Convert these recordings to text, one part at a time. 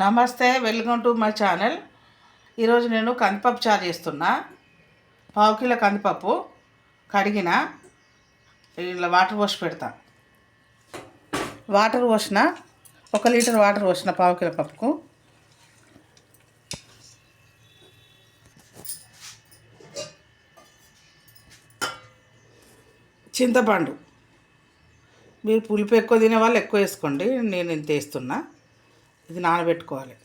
నమస్తే welcome to my channel. ఈరోజు నేను కందిపప్పు చారు చేస్తున్నా. పావు కిలో కందిపప్పు కడిగిన ఇలా వాటర్ పోసి పెడతా. వాటర్ పోసిన ఒక లీటర్ వాటర్ పోసిన పావు కిలో పప్పుకు. చింతపండు. మీరు పులుపు ఎక్కువ తినే వాళ్ళు ఎక్కువ వేసుకోండి నేను ఇంత వేస్తున్నా. ఇది నానబెట్టుకోవాలి.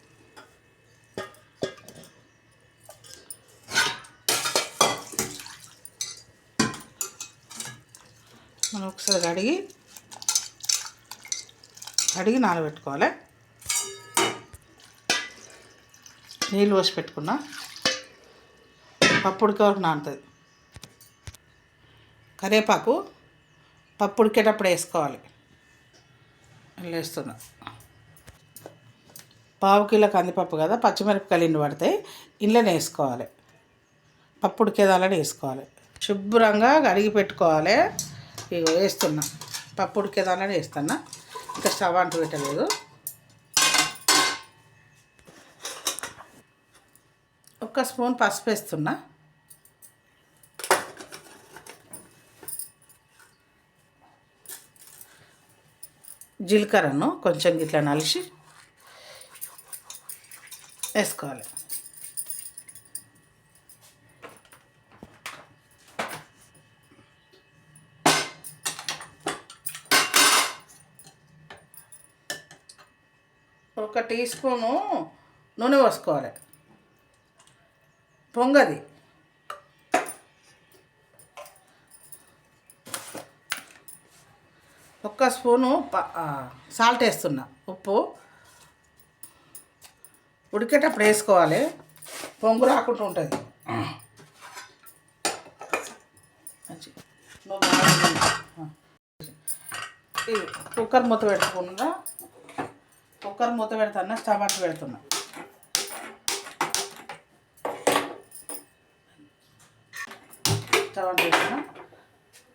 మనం ఒకసారి కడిగి కడిగి నానబెట్టుకోవాలి. నీళ్ళు పోసి పెట్టుకున్నా. పప్పు ఉడికే వరకు నానుతుంది. కరివేపాకు పప్పు ఉడికేటప్పుడు వేసుకోవాలి. ఇలా వేస్తున్నా పావు కిలో కందిపప్పు కదా పచ్చిమిరపకాయలు ఇన్ని పడతాయి ఇంట్లోనే వేసుకోవాలి. పప్పు ఉడికేదాలని వేసుకోవాలి. శుభ్రంగా కడిగి పెట్టుకోవాలి. ఇక వేస్తున్నా. పప్పు ఉడికేదాలని వేస్తున్నా. ఇంకా స్టవ్ అంటు పెట్టలేదు. ఒక్క స్పూన్ పసుపు వేస్తున్నా. జీలకర్రను కొంచెం ఇట్లా నలిసి వేసుకోవాలి. ఒక టీ స్పూను నూనె పోసుకోవాలి. పొంగది. ఒక్క స్పూను ప- సాల్ట్ వేస్తున్నా. ఉప్పు. ఉడికేటప్పుడు వేసుకోవాలి. పొంగు రాకుండా ఉంటుంది. కుక్కర్ మూత పెట్టుకున్నా. కుక్కర్ మూత పెడతాను? టమాటా పెడుతున్నా. టమాటా పెడుతున్నా.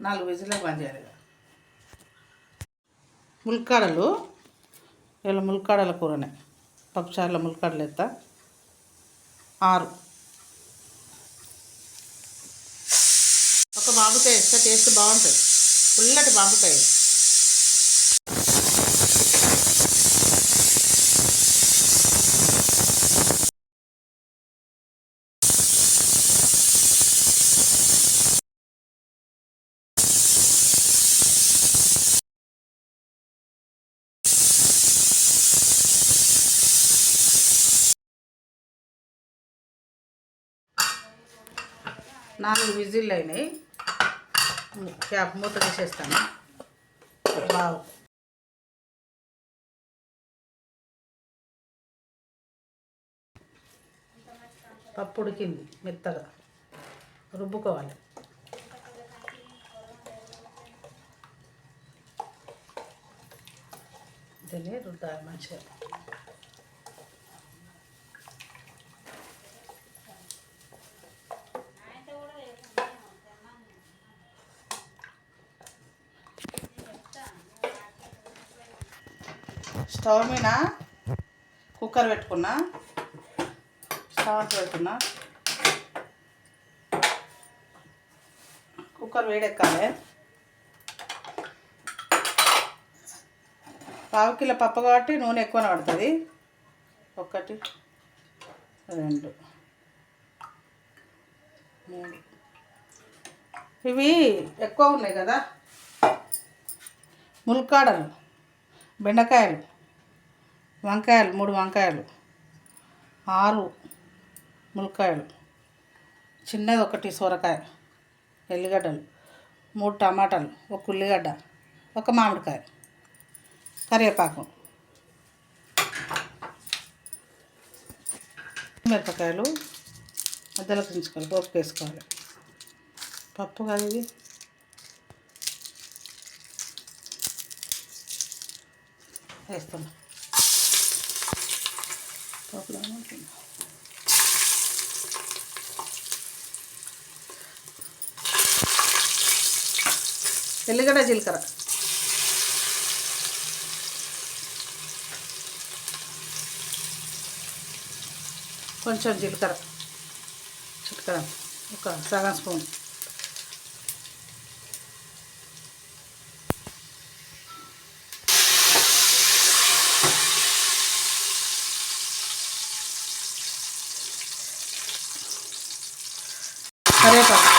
నాలుగు విజిల్ బంద్ చేయాలి ఇక. ముల్కాడలు ఇలా ముల్కాడల కూరనే. పప్పుచారులో ములకడలు ఎత్తా ఆరు. ఒక బాబుకాయ వేస్తే టేస్ట్ బాగుంటుంది. పుల్లటి బాబుకాయ. నాలుగు విజిల్ అయినాయి. క్యాప్ మూత తీసేస్తాను. వావ్. పప్పు ఉడికింది మెత్తగా. రుబ్బుకోవాలి. దీన్ని రుద్దాలి మంచిగా. స్టవ్ మీద కుక్కర్ పెట్టుకున్నా స్టవ్ పెట్టుకున్నా. కుక్కర్ వేడెక్కాలి. పావు కిలో పప్పు కాబట్టి నూనె ఎక్కువనే పడుతుంది. ఒకటి రెండు మూడు. ఇవి ఎక్కువ ఉన్నాయి కదా. ముల్కాడలు బెండకాయలు. వంకాయలు మూడు వంకాయలు ఆరు ములక్కాయలు చిన్నది ఒకటి సొరకాయ ఎల్లిగడ్డలు మూడు టమాటాలు ఒక ఉల్లిగడ్డ ఒక మామిడికాయ కరివేపాకు మిరపకాయలు మధ్యలో పెంచుకోవాలి పోపు వేసుకోవాలి. పప్పు కాదు ఇది? ఎల్లిగడ్డ జీలకర్ర. కొంచెం జీలకర్ర. చిలకర ఒక సగం స్పూన్ కరేపాకు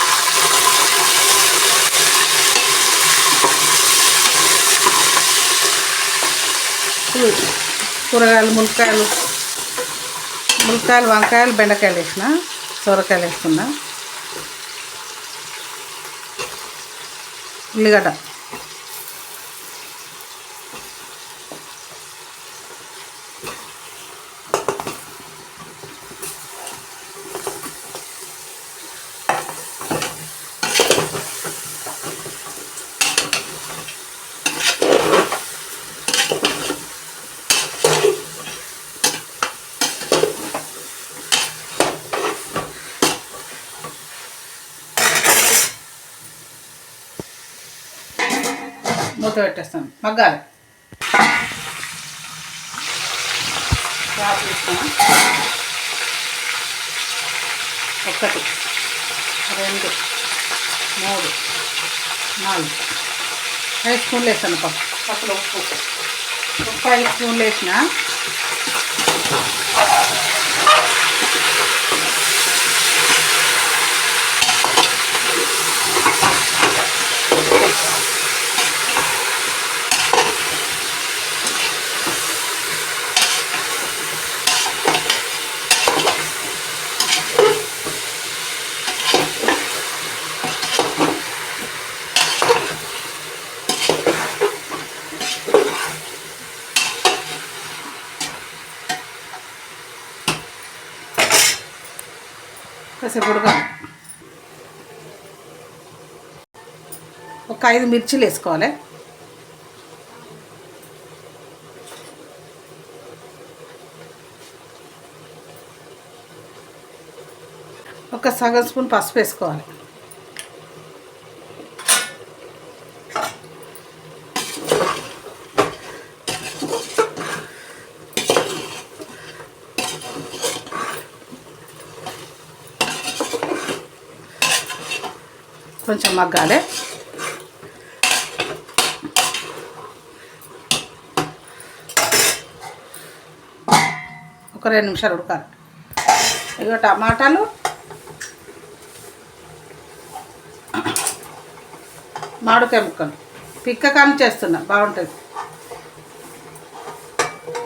ఇవి కూరగాయలు ములక్కాయలు ములక్కాయలు వంకాయలు బెండకాయలు వేసిన సొరకాయలు వేసుకున్నా ఉల్లిగడ్డ. మూత పెట్టేస్తాను. మగ్గాలి. ఒకటి రెండు మూడు నాలుగు. ఐదు స్పూన్లు వేస్తాను పప్పు. పప్పులో ఉప్పు. ఉప్పు ఐదు స్పూన్లు వేసిన కాసేపు ఉడకాలి ఒక ఐదు మిర్చీలు వేసుకోవాలి. ఒక సగం స్పూన్ పసుపు వేసుకోవాలి. కొంచెం మగ్గాలి. ఒక రెండు నిమిషాలు ఉడకాలి. ఇక టమాటాలు. మామిడికాయ ముక్కలు. పిక్క కానీ చేస్తున్నా బాగుంటుంది.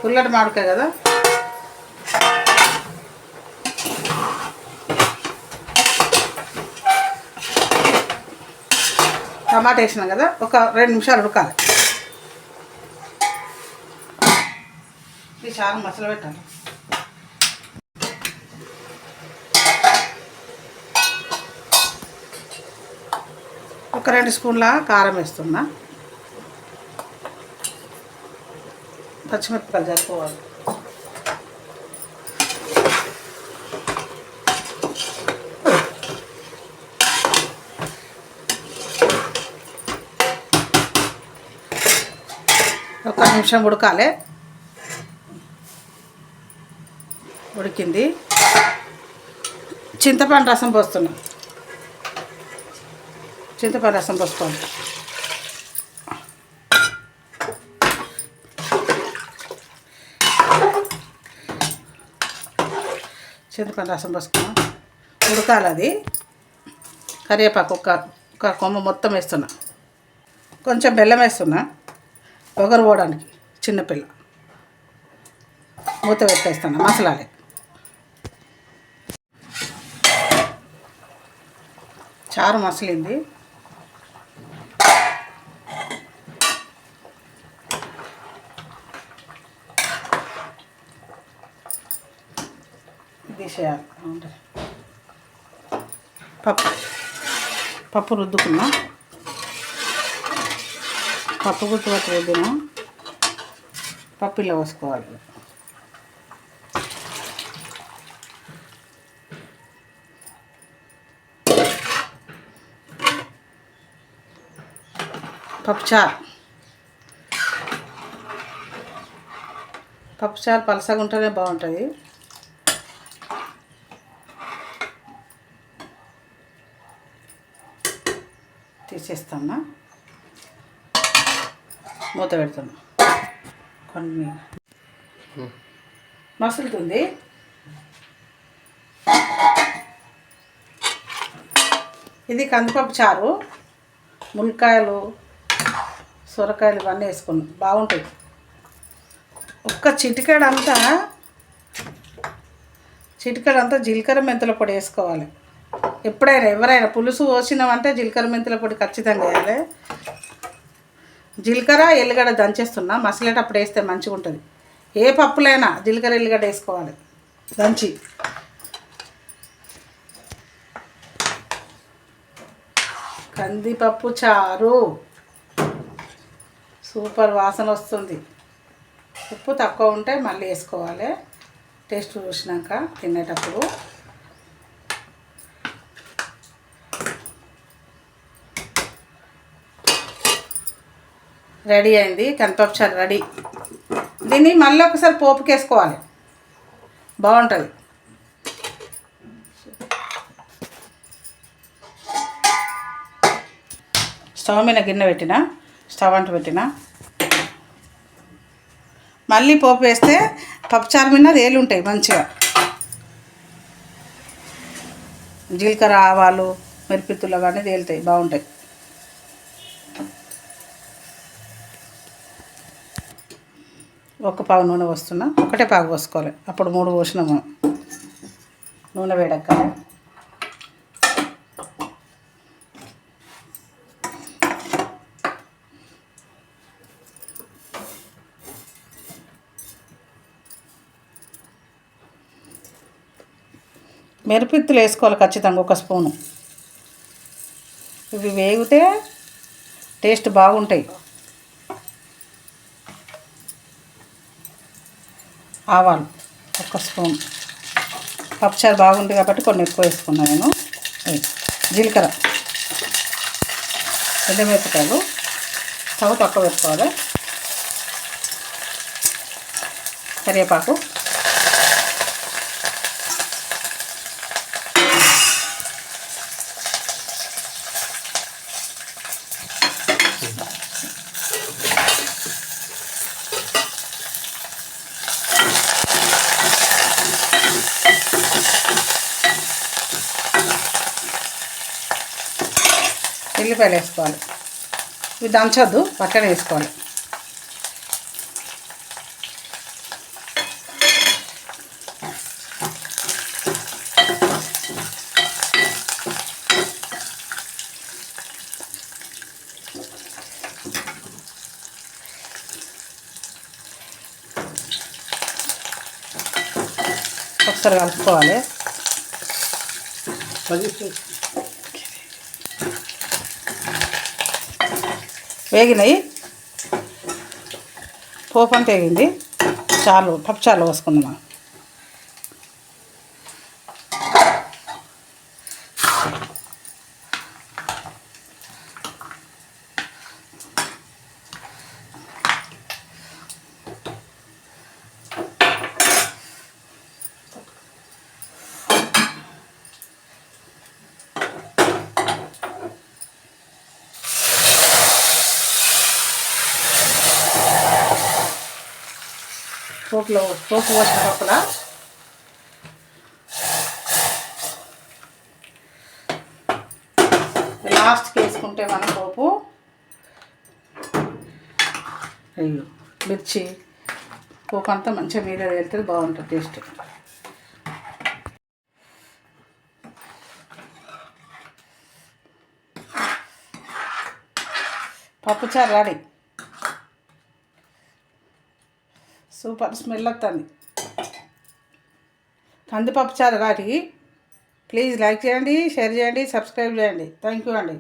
పుల్లటి మామిడికాయ కదా? టమాటా వేసినాం కదా ఒక రెండు నిమిషాలు ఉడకాలి. ఇది చాలా మసాలా పెట్టాలి. ఒక రెండు స్పూన్ల కారం వేస్తున్నా. పచ్చిమిరపకాయలు జరుపుకోవాలి ఒక నిమిషం ఉడకాలి. ఉడికింది. చింతపండు రసం పోస్తున్నాం. చింతపండు రసం పోసుకోండి చింతపండు రసం పోసుకున్నాం. ఉడకాలి అది. కరివేపాకు ఒక ఒక కొమ్మ మొత్తం వేస్తున్నా. కొంచెం బెల్లం వేస్తున్నా. పొగరు పోవడానికి చిన్నపిల్ల మూత పెట్టేస్తాను మసాలాలే. చారు మసలింది. తీసేయాలి. పప్పు పప్పు రుద్దుకున్నా. పప్పు గుట్టువట్టు రుద్దిన పప్పు ఇలా పోసుకోవాలి. పప్పుచారు పప్పుచారు పలసగా ఉంటేనే బాగుంటుంది. తీసేస్తామా మూత పెడుతున్నా కొన్ని మసులుతుంది. ఇది కందిపప్పు చారు మునక్కాయలు సొరకాయలు ఇవన్నీ వేసుకున్నాం. బాగుంటాయి. ఒక్క చిటికెడంతా చిటికాడంతా జీలకర్ర మెంతుల పొడి వేసుకోవాలి. ఎప్పుడైనా ఎవరైనా పులుసు పోసినామంటే జీలకర్ర మెంతుల పొడి ఖచ్చితంగా వేయాలి. జీలకర్ర ఎల్లిగడ్డ దంచేస్తున్నా. మసలేటప్పుడు వేస్తే మంచిగా ఉంటుంది ఏ పప్పులైనా జీలకర్ర ఎల్లిగడ్డ వేసుకోవాలి. దంచి. కందిపప్పు చారు. సూపర్ వాసన వస్తుంది. ఉప్పు తక్కువ ఉంటే మళ్ళీ వేసుకోవాలి. టేస్ట్ చూసినాక తినేటప్పుడు. రెడీ అయింది కందిపప్పు రెడీ. దీన్ని మళ్ళీ ఒకసారి పోపుకేసుకోవాలి. బాగుంటుంది. స్టవ్ మీద గిన్నె పెట్టిన స్టవ్ అంటు పెట్టిన. మళ్ళీ పోపు వేస్తే పప్పుచారు మీద వేలు ఉంటాయి మంచిగా. జీలకర్ర ఆవాలు మిరపిత్తులు అవన్నీ తేలుతాయి బాగుంటాయి. ఒక పావు నూనె పోస్తున్నా. ఒకటే పావు పోసుకోవాలి. అప్పుడు మూడు పోసినాము నూనె వేడెక్కాలి. మిరపిత్తులు వేసుకోవాలి ఖచ్చితంగా ఒక స్పూను. ఇవి వేగితే టేస్ట్ బాగుంటాయి. ఆవాలు ఒక స్పూన్. పప్పుచారు బాగుంది కాబట్టి కొన్ని ఎక్కువ వేసుకున్నాను నేను. జీలకర్ర. ఎండమిరపకాయలు స్టవ్ తక్కువ పెట్టుకోవాలి. కరివేపాకు. ఎల్లిపాయలు వేసుకోవాలి. ఇవి దంచొద్దు పక్కన వేసుకోవాలి. ఒకసారి కలుపుకోవాలి. వేగినాయి. పోపు అంతా వేగింది. చాలు పప్పు చాలు పోసుకుందాం పోపులో పోపు పోసిన పప్పుల లాస్ట్కి వేసుకుంటే మన పోపు అయ్యో మిర్చి. పోపు అంతా మంచిగా మీద వెళ్తుంది బాగుంటుంది టేస్ట్. పప్పుచారు రెడీ. సూపర్ స్మెల్ వస్తుంది. కందిపప్పు చారు వాటికి ప్లీజ్ లైక్ చేయండి షేర్ చేయండి సబ్స్క్రైబ్ చేయండి. థ్యాంక్ యూ అండి.